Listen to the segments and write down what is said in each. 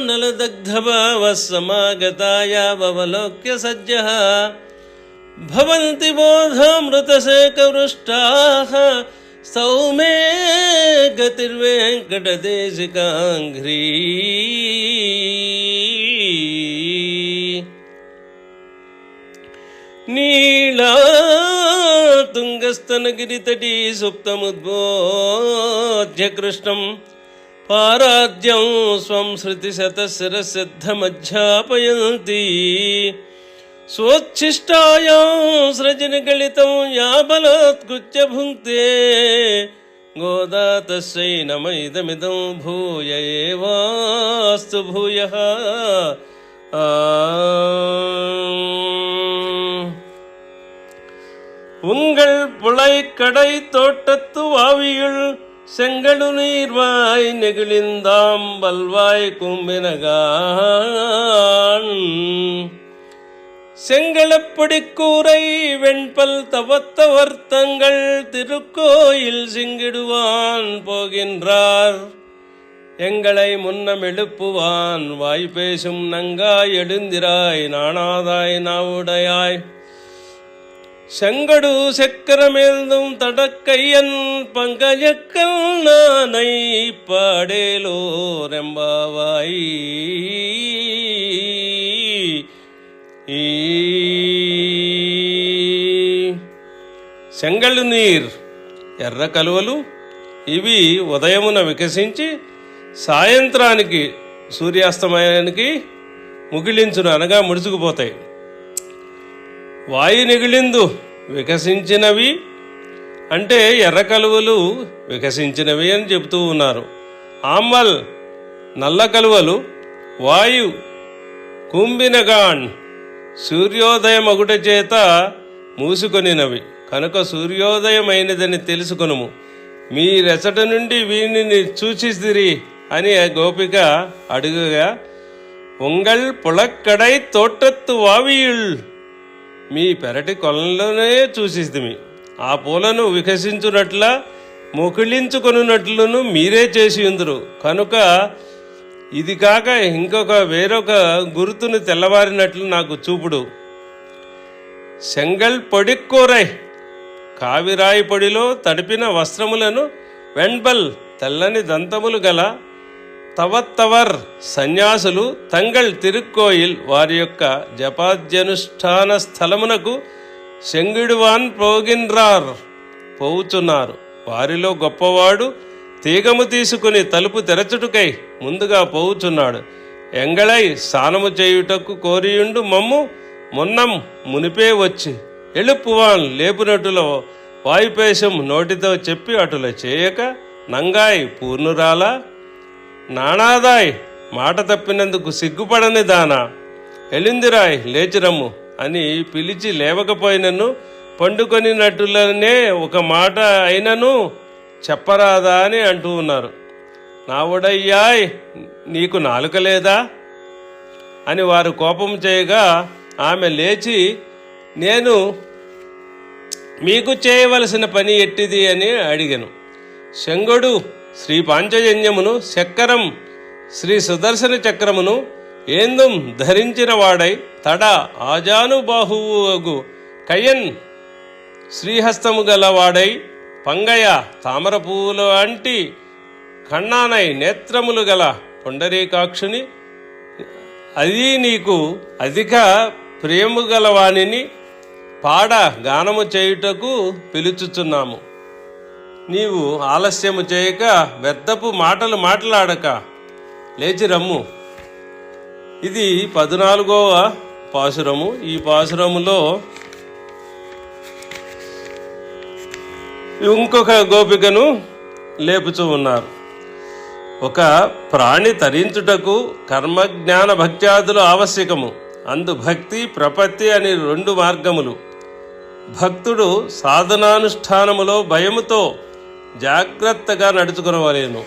नलदग्धभाव नलदग्धभावस्समागतायावलोक्य सज्जः भवन्ति बोधमृतसेकवृष्टाः सौमे गतिर्वेङ्कटदेशिकाङ्घ्री। नीला तुङ्गस्तनगिरितटी सुप्तमुद्बोध्य कृष्णम् पाराद्यं स्वं श्रुतिशतशिरसिद्धमध्यापयन्ति स्वोच्छिष्टायां सृजनगलितं या बलात्कृत्य भुङ्क्ते गोदा तस्यै नम इदमिदं भूय एवास्तु भूयः உங்கள் புலை கடை தோட்டத்து வாவியுள் செங்கடு நீர்வாய் நெகிழிந்தாம் பல்வாய் கும்பினகான். செங்களப்படி கூரை வெண்பல் தவத்தவர்த்தங்கள் திருக்கோயில் சிங்கிடுவான் போகின்றார். எங்களை முன்னம் எழுப்புவான் வாய் பேசும் நங்காய் எழுந்திராய் நாணாதாய் நாவுடையாய். செங்கடு சக்கரமேந்தும் தடக்கையன் பங்கஜக்கல் நானை பாடேலோ ரெம்பாவாய் ఈ సెంగళ్ళు నీర్ ఎర్ర కలువలు ఇవి ఉదయమున వికసించి సాయంత్రానికి సూర్యాస్తమయానికి ముగిలించును అనగా ముడుచుకుపోతాయి వాయు నిగిలిందు వికసించినవి అంటే ఎర్ర కలువలు వికసించినవి అని చెబుతూ ఉన్నారు. ఆమ్మల్ నల్ల కలువలు వాయు కుంభినగాన్ సూర్యోదయం ఒకట చేత మూసుకొనినవి. కనుక సూర్యోదయమైనదని తెలుసుకొనుము. మీ రెసట నుండి వీనిని సూచిస్తురి అని గోపిక అడుగుగా ఉంగల్ పుళక్కడై తోటత్తు వావియుల్ మీ పెరటి కొలంలోనే చూసిస్తిమి ఆ పూలను వికసించునట్ల మొకిళించుకొనున్నట్లును మీరే చేసి ఉందరు. కనుక ఇది కాక ఇంకొక వేరొక గుర్తును తెల్లవారినట్లు నాకు చూపుడు. సెంగల్ పొడిక్కోరై కావిరాయి పొడిలో తడిపిన వస్త్రములను వెంబల్ తెల్లని దంతములు గల తవత్తవర్ సన్యాసులు తంగళ్ తిరుక్కోయిల్ వారి యొక్క జపాద్యనుష్ఠాన స్థలమునకు శంగిడువాన్ పోగిన్రార్ పోవుచున్నారు. వారిలో గొప్పవాడు తీగము తీసుకుని తలుపు తెరచుటకై ముందుగా పోవుచున్నాడు. ఎంగళై స్నానము చేయుటకు కోరియుండు మమ్ము మొన్నం మునిపే వచ్చి ఎలుపువాన్ లేపునట్టులో వాయుపేశం నోటితో చెప్పి అటుల చేయక నంగాయ్ పూర్ణురాలా నానాదాయ్ మాట తప్పినందుకు సిగ్గుపడని దానా? ఎలిందిరాయ్ లేచిరమ్ము అని పిలిచి లేవకపోయినను పండుకొనినట్టులనే ఒక మాట అయినను చెప్పరాదా అని అంటూ ఉన్నారు. నావుడయ్యాయ్ నీకు నాలుక లేదా? అని వారు కోపం చేయగా ఆమె లేచి నేను మీకు చేయవలసిన పని ఎట్టిది అని అడిగాను. శంగుడు శ్రీ పాంచజన్యమును చక్రం శ్రీ సుదర్శన చక్రమును ఏందుం ధరించిన వాడై తడ ఆజానుబాహువు కయన్ శ్రీహస్తము గలవాడై పంగయ తామర పువ్వులు అంటి కన్నానై నేత్రములు గల పుండరీకాక్షుని అది నీకు అధిక ప్రియము గలవాణిని పాడ గానము చేయుటకు పిలుచుచున్నాము. నీవు ఆలస్యము చేయక వ్యర్థపు మాటలు మాట్లాడక. లేచి రమ్ము. ఇది పద్నాలుగవ పాసురము ఈ పాసురములో ఇంకొక గోపికను లేపుచూ ఉన్నారు. ఒక ప్రాణి తరించుటకు కర్మజ్ఞాన భక్త్యాదులు ఆవశ్యకము. అందు భక్తి ప్రపత్తి అని రెండు మార్గములు. భక్తుడు సాధనానుష్ఠానములో భయముతో జాగ్రత్తగా నడుచుకునవలేను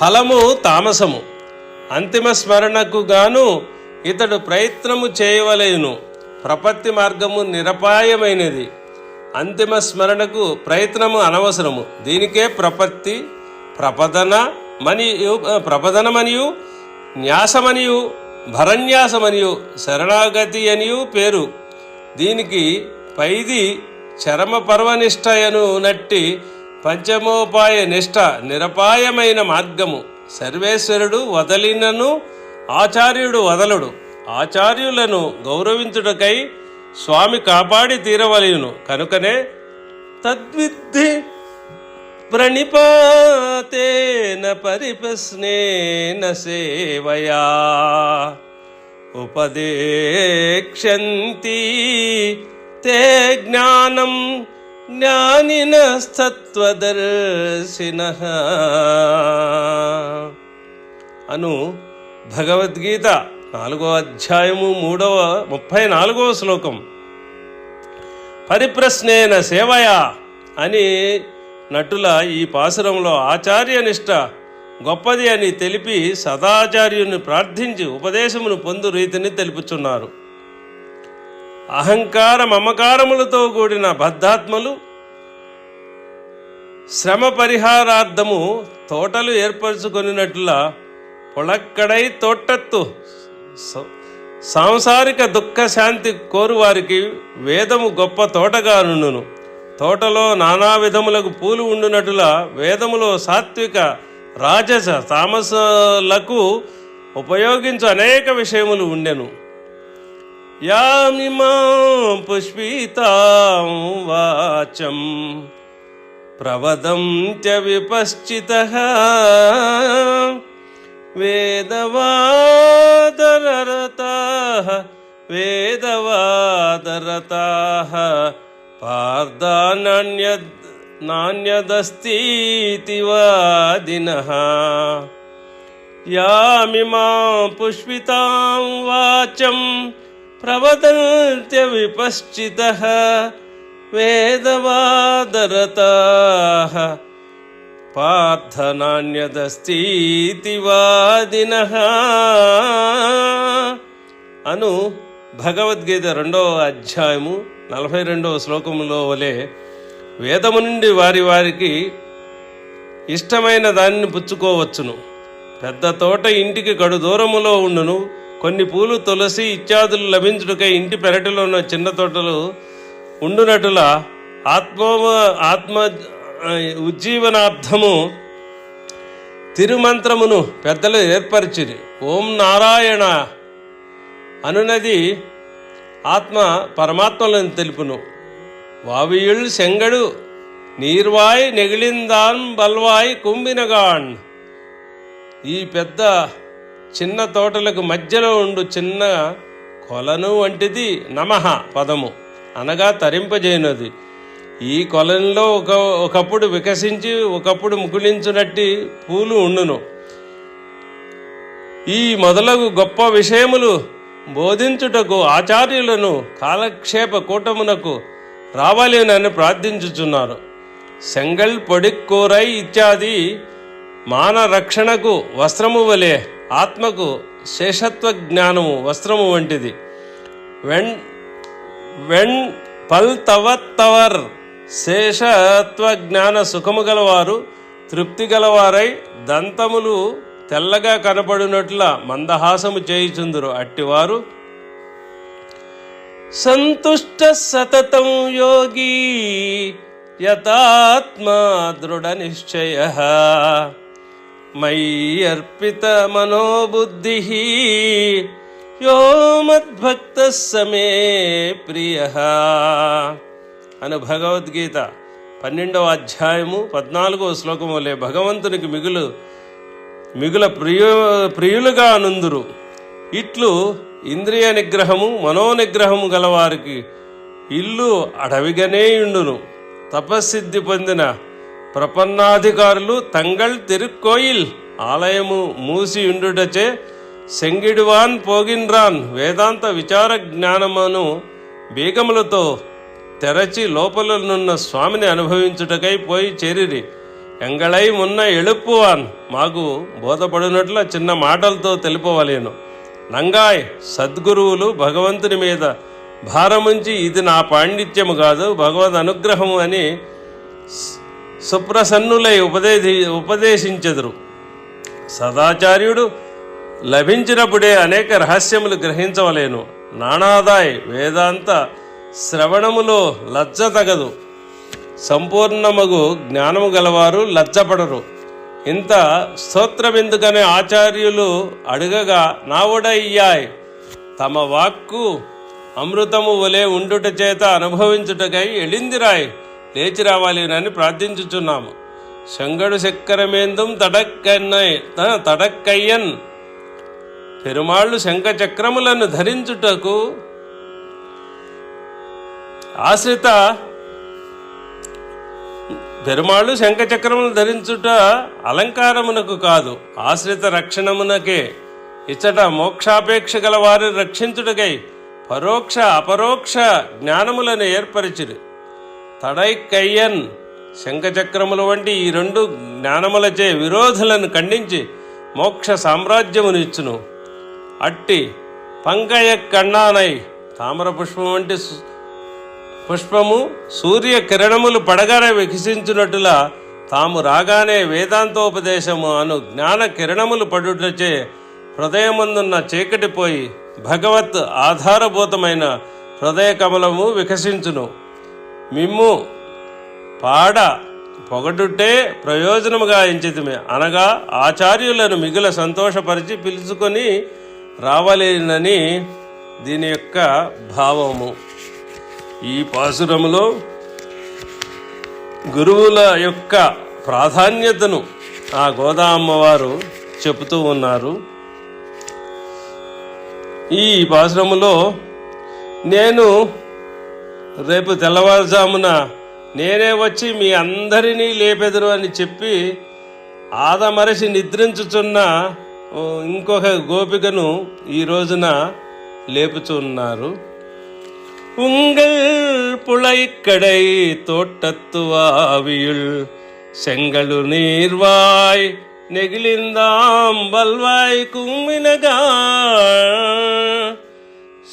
ఫలము తామసము. అంతిమ స్మరణకు గాను ఇతడు ప్రయత్నము చేయవలేను. ప్రపత్తి మార్గము నిరపాయమైనది. అంతిమ స్మరణకు ప్రయత్నము అనవసరము. దీనికే ప్రపత్తి ప్రపదన మనియు ప్రపదనమనియు న్యాసమనియు భరన్యాసమనియు శరణాగతి అనియు పేరు. దీనికి పైది చరమ పర్వనిష్టయను నట్టి పంచమోపాయ నిష్ట నిరపాయమైన మార్గము. సర్వేశ్వరుడు వదలినను ఆచార్యుడు వదలడు. ఆచార్యులను గౌరవించుటకై స్వామి కాపాడి తీరవలయును కనుకనే తద్విద్ధి ప్రణిపాతేన పరిప్రశ్నేన సేవయా. ఉపదేక్షంతి తే జ్ఞానం జ్ఞానినస్తత్వదర్శిన. అను భగవద్గీత నాలుగో అధ్యాయము మూడవ ముప్పై నాలుగవ శ్లోకం. పరిప్రశ్నేన సేవయా అని నటుల ఈ పాసురంలో ఆచార్యనిష్ట గొప్పది అని తెలిపి సదాచార్యుని ప్రార్థించి ఉపదేశమును పొందు రీతిని తెలుపుచున్నారు. అహంకార మమకారములతో కూడిన బద్ధాత్మలు శ్రమ పరిహారార్థము తోటలు ఏర్పరచుకొనినట్లా పొళక్కడై తోటత్తు సాంసారిక దుఃఖ శాంతి కోరువారికి వేదము గొప్ప తోటగా నుండును తోటలో నానా విధములకు పూలు ఉండునటుల వేదములో సాత్విక రాజస తామసలకు ఉపయోగించు అనేక విషయములు ఉండెను. यामि मां पुष्पितां वाचम् प्रवदन्त्यविपश्चितः वेदवादरताः वेदवादरताः पार्दानन्यद् नान्यदस्तीति वादिनः यामि मां पुष्पितां वाचम् ప్రవదంత్య విపశ్చిత వేదవాదరతాః పార్థనాన్యదస్तीति అను భగవద్గీత రెండవ అధ్యాయము నలభై రెండవ శ్లోకములో వలె వేదము నుండి వారి వారికి ఇష్టమైన దానిని పుచ్చుకోవచ్చును. పెద్ద తోట ఇంటికి గడు దూరములో ఉండును. కొన్ని పూలు తులసి ఇత్యాదులు లభించుటకై ఇంటి పెరటిలో ఉన్న చిన్న తోటలు ఉండునటుల ఆత్మ ఆత్మ ఉజ్జీవనార్థము తిరుమంత్రమును పెద్దలు ఏర్పరిచిరి. ఓం నారాయణ అనునది ఆత్మ పరమాత్మలను తెలుపును. వావియుళ్ సెంగడు నీర్వాయ్ నెగిలిందాన్ బల్వాయ్ కుంభినగాన్ ఈ పెద్ద చిన్న తోటలకు మధ్యలో ఉండు చిన్న కొలను వంటిది నమః పదము. అనగా తరింపజేయనది. ఈ కొలంలో ఒక ఒకప్పుడు వికసించి ఒకప్పుడు ముకుళించునట్టి పూలు ఉండును. ఈ మొదలగు గొప్ప విషయములు బోధించుటకు ఆచార్యులను కాలక్షేప కూటమునకు రావాలేనని ప్రార్థించుచున్నారు. సెంగల్ పొడిక్కూరై ఇత్యాది మాన రక్షణకు వస్త్రము వలె ఆత్మకు శేషత్వ జ్ఞానము వస్త్రము వంటిది. వెన్ వెన్ పల్ తవత్తవర్ శేషత్వ జ్ఞాన సుఖము గలవారు తృప్తి గలవారై దంతములు తెల్లగా కనపడినట్ల మందహాసము చేయుచుందురు అట్టివారు. సంతుష్ట సతతం యోగి యథాత్మ దృఢ నిశ్చయ. మయి అర్పిత మనోబుద్ధి యో మద్భక్త సమే ప్రియ అను భగవద్గీత పన్నెండవ అధ్యాయము పద్నాలుగవ శ్లోకము లే భగవంతునికి మిగులు మిగుల ప్రియ ప్రియులుగా అనుందురు. ఇట్లు ఇంద్రియ నిగ్రహము మనోనిగ్రహము గలవారికి ఇల్లు అడవిగానే ఉండును. తపస్సిద్ధి పొందిన ప్రపన్నాధికారులు తంగళ్ తిరుక్కోయిల్ ఆలయము మూసి ఉండుటచే సెంగిడువాన్ పోగిన్రాన్ వేదాంత విచార జ్ఞానమును బీగములతో తెరచి లోపల నున్న స్వామిని అనుభవించుటకై పోయి చేరిరి. ఎంగళై ఉన్న ఎళుప్పువాన్ మాకు బోధపడినట్ల చిన్న మాటలతో తెలుపవలేను. నంగాయ్ సద్గురువులు భగవంతుని మీద భారముంచి ఇది నా పాండిత్యము కాదు భగవద్ అనుగ్రహము అని సుప్రసన్నులై ఉపదేశి ఉపదేశించెదరు. సదాచార్యుడు లభించినప్పుడే అనేక రహస్యములు గ్రహించవలేను. నానాదాయ్ వేదాంత శ్రవణములో లజ్జ తగదు సంపూర్ణమగు జ్ఞానము గలవారు లజ్జపడరు. ఇంత స్తోత్రమెందుకనే ఆచార్యులు అడుగగా నావుడయ్యాయ్ తమ వాక్కు అమృతము వలె ఉండుట చేత అనుభవించుటకై ఎళిందిరాయ్ లేచి రావాలినని ప్రార్థించుచున్నాము. శంగడు చక్రమేందుం తడక్కన్నై త- తడక్కయ్యన్. పెరుమాళ్ళు శంఖ చక్రములను ధరించుటకు ఆశ్రిత పెరుమాళ్ళు శంఖ చక్రములు ధరించుట అలంకారమునకు కాదు ఆశ్రిత రక్షణమునకే. ఇచ్చట మోక్షాపేక్ష గల వారిని రక్షించుటకై పరోక్ష అపరోక్ష జ్ఞానములను ఏర్పరిచిరు. తడైకయ్యన్ శంఖచక్రముల వంటి ఈ రెండు జ్ఞానములచే విరోధులను ఖండించి మోక్ష సామ్రాజ్యమునిచ్చును. అట్టి పంకయ కన్నానై తామర పుష్పం వంటి పుష్పము సూర్య కిరణములు పడగానే వికసించినట్టులా తాము రాగానే వేదాంతోపదేశము అను జ్ఞాన కిరణములు పడుటచే హృదయమందున్న చీకటిపోయి భగవత్ ఆధారభూతమైన హృదయ కమలము వికసించును. మిమ్ము. పాడ పొగడుటే ప్రయోజనముగా ఎంచితిమే. అనగా ఆచార్యులను మిగుల సంతోషపరిచి పిలుచుకొని రావలేనని దీని యొక్క భావము. ఈ పాసురములో గురువుల యొక్క ప్రాధాన్యతను ఆ గోదా అమ్మవారు చెబుతూ ఉన్నారు. ఈ పాసురములో నేను రేపు తెల్లవారుజామున నేనే వచ్చి మీ అందరినీ లేపెదరు అని చెప్పి ఆదమరసి నిద్రించుచున్న ఓ, ఇంకొక గోపికను ఈ రోజున లేపుచున్నారు உங்கள் புழைக்கடை தோட்டத்துவாவியுள் செங்கழு நீர்வாய் நெகிழிந்தாம் வல்வாய் கும்மினகா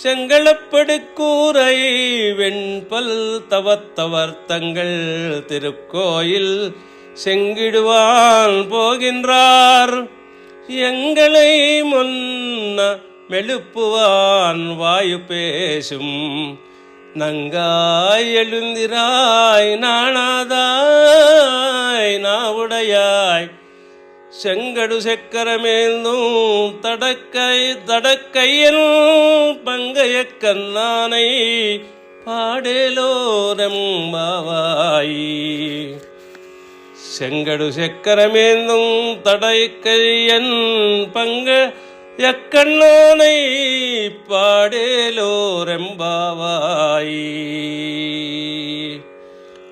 செங்களப்படுக்கூரை வெண்பல் தவத்தவர் தங்கள் திருக்கோயில் செங்கிடுவான் போகின்றார். எங்களை முன்ன மெழுப்புவான் வாயு பேசும். நங்காய் எழுந்திராய் நாணாதாய் நாவுடையாய் செங்கடு செக்கரமேந்தும் தடக்கை தடக்கையன் பங்கைய கண்ணானை பாடலோரம் பாடேலோரம்பாவாயி. செங்கடு செக்கரமேந்தும் தடைக்கையன் பங்க எக்கண்ணானை பாடேலோரெம்பாவாய்.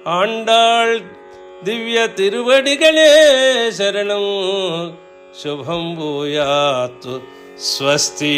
ஆண்டாள் திவ்ய திருவடிகளே சரணம் சுபம் பூயாத்து ஸ்வஸ்தி